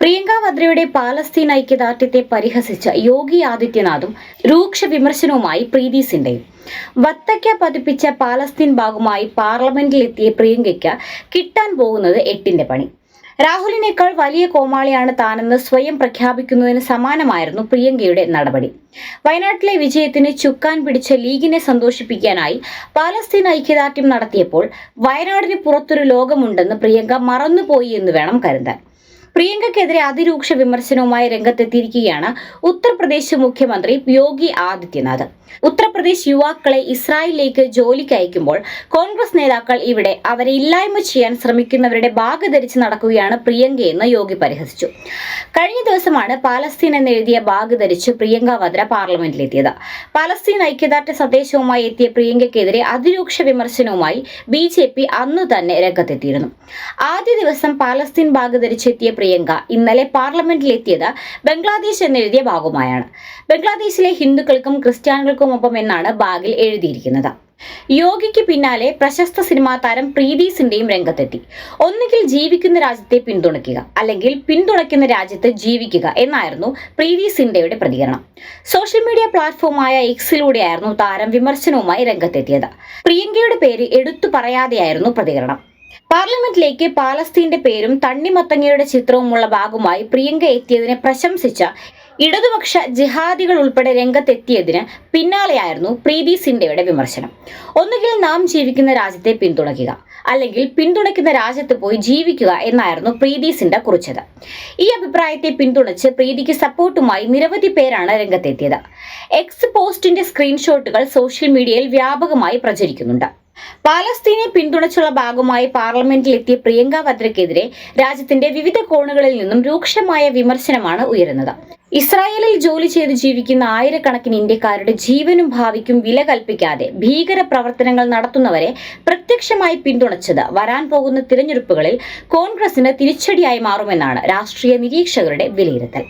Priyanka വദ്രയുടെ Palestine ഐക്യദാർഢ്യത്തെ പരിഹസിച്ച യോഗി ആദിത്യനാഥും രൂക്ഷ വിമർശനവുമായി പ്രീതി സിൻഡെ വത്തക്ക പതിപ്പിച്ച പാലസ്തീൻ ഭാഗമായി പാർലമെന്റിലെത്തിയ പ്രിയങ്കയ്ക്ക് കിട്ടാൻ പോകുന്നത് എട്ടിന്റെ പണി. രാഹുലിനേക്കാൾ വലിയ കോമാളിയാണ് താനെന്ന് സ്വയം പ്രഖ്യാപിക്കുന്നതിന് സമാനമായിരുന്നു പ്രിയങ്കയുടെ നടപടി. വയനാട്ടിലെ വിജയത്തിന് ചുക്കാൻ പിടിച്ച ലീഗിനെ സന്തോഷിപ്പിക്കാനായി പാലസ്തീൻ ഐക്യദാർഢ്യം നടത്തിയപ്പോൾ വയനാടിന് പുറത്തൊരു ലോകമുണ്ടെന്ന് പ്രിയങ്ക മറന്നുപോയി എന്ന് വേണം കരുതാൻ. പ്രിയങ്കയ്ക്കെതിരെ അതിരൂക്ഷ വിമർശനവുമായി രംഗത്തെത്തിയിരിക്കുകയാണ് ഉത്തർപ്രദേശ് മുഖ്യമന്ത്രി യോഗി ആദിത്യനാഥ്. ഉത്തർപ്രദേശ് യുവാക്കളെ ഇസ്രായേലിലേക്ക് ജോലിക്ക് അയക്കുമ്പോൾ കോൺഗ്രസ് നേതാക്കൾ ഇവിടെ അവരെ ഇല്ലായ്മ ചെയ്യാൻ ശ്രമിക്കുന്നവരുടെ ഭാഗ ധരിച്ച് നടക്കുകയാണ് പ്രിയങ്കയെന്ന് യോഗി പരിഹസിച്ചു. കഴിഞ്ഞ ദിവസമാണ് പാലസ്തീൻ എന്നെഴുതിയ ബാഗ് ധരിച്ച് പ്രിയങ്ക വദ്ര പാർലമെന്റിലെത്തിയത്. പാലസ്തീൻ ഐക്യദാർഢ്യ സന്ദേശവുമായി എത്തിയ പ്രിയങ്കയ്ക്കെതിരെ അതിരൂക്ഷ വിമർശനവുമായി ബി അന്ന് തന്നെ രംഗത്തെത്തിയിരുന്നു. ആദ്യ ദിവസം പാലസ്തീൻ ബാഗ് ധരിച്ചെത്തിയ പ്രിയങ്ക ഇന്നലെ പാർലമെന്റിലെത്തിയത് ബംഗ്ലാദേശ് എന്നെഴുതിയ ഭാഗമായാണ് ബംഗ്ലാദേശിലെ ഹിന്ദുക്കൾക്കും ക്രിസ്ത്യാനികൾക്കും ഒപ്പം എന്നാണ് ബാഗിൽ എഴുതിയിരിക്കുന്നത്. യോഗിക്ക് പിന്നാലെ പ്രശസ്ത സിനിമാ താരം പ്രീതി സിന്റെയും രംഗത്തെത്തി. ഒന്നുകിൽ ജീവിക്കുന്ന രാജ്യത്തെ പിന്തുണയ്ക്കുക അല്ലെങ്കിൽ പിന്തുണയ്ക്കുന്ന രാജ്യത്ത് ജീവിക്കുക എന്നായിരുന്നു പ്രീതി സിന്റയുടെ പ്രതികരണം. സോഷ്യൽ മീഡിയ പ്ലാറ്റ്ഫോമായ എക്സിലൂടെയായിരുന്നു താരം വിമർശനവുമായി രംഗത്തെത്തിയത്. പ്രിയങ്കയുടെ പേര് എടുത്തു പറയാതെയായിരുന്നു പ്രതികരണം. പാർലമെന്റിലേക്ക് പാലസ്തീന്റെ പേരും തണ്ണിമത്തങ്ങയുടെ ചിത്രവുമുള്ള ഭാഗമായി പ്രിയങ്ക എത്തിയതിനെ പ്രശംസിച്ച ഇടതുപക്ഷ ജിഹാദികൾ ഉൾപ്പെടെ രംഗത്തെത്തിയതിന് പിന്നാലെയായിരുന്നു പ്രീതി സിൻഡയുടെ വിമർശനം. ഒന്നുകിൽ നാം ജീവിക്കുന്ന രാജ്യത്തെ പിന്തുണയ്ക്കുക അല്ലെങ്കിൽ പിന്തുണയ്ക്കുന്ന രാജ്യത്ത് പോയി ജീവിക്കുക എന്നായിരുന്നു പ്രീതി സിൻഡ കുറിച്ചത്. ഈ അഭിപ്രായത്തെ പിന്തുണച്ച് പ്രീതിക്ക് സപ്പോർട്ടുമായി നിരവധി പേരാണ് രംഗത്തെത്തിയത്. എക്സ് പോസ്റ്റിന്റെ സ്ക്രീൻഷോട്ടുകൾ സോഷ്യൽ മീഡിയയിൽ വ്യാപകമായി പ്രചരിക്കുന്നുണ്ട്. പാലസ്തീനെ പിന്തുണച്ചുള്ള ഭാഗമായി പാർലമെന്റിൽ എത്തിയ പ്രിയങ്ക വദ്രയ്ക്കെതിരെ രാജ്യത്തിന്റെ വിവിധ കോണുകളിൽ നിന്നും രൂക്ഷമായ വിമർശനമാണ് ഉയരുന്നത്. ഇസ്രായേലിൽ ജോലി ചെയ്ത് ജീവിക്കുന്ന ആയിരക്കണക്കിന് ഇന്ത്യക്കാരുടെ ജീവനും ഭാവിക്കും വില കൽപ്പിക്കാതെ ഭീകര പ്രവർത്തനങ്ങൾ നടത്തുന്നവരെ പ്രത്യക്ഷമായി പിന്തുണച്ചത് വരാൻ പോകുന്ന തിരഞ്ഞെടുപ്പുകളിൽ കോൺഗ്രസിന് തിരിച്ചടിയായി മാറുമെന്നാണ് രാഷ്ട്രീയ നിരീക്ഷകരുടെ വിലയിരുത്തൽ.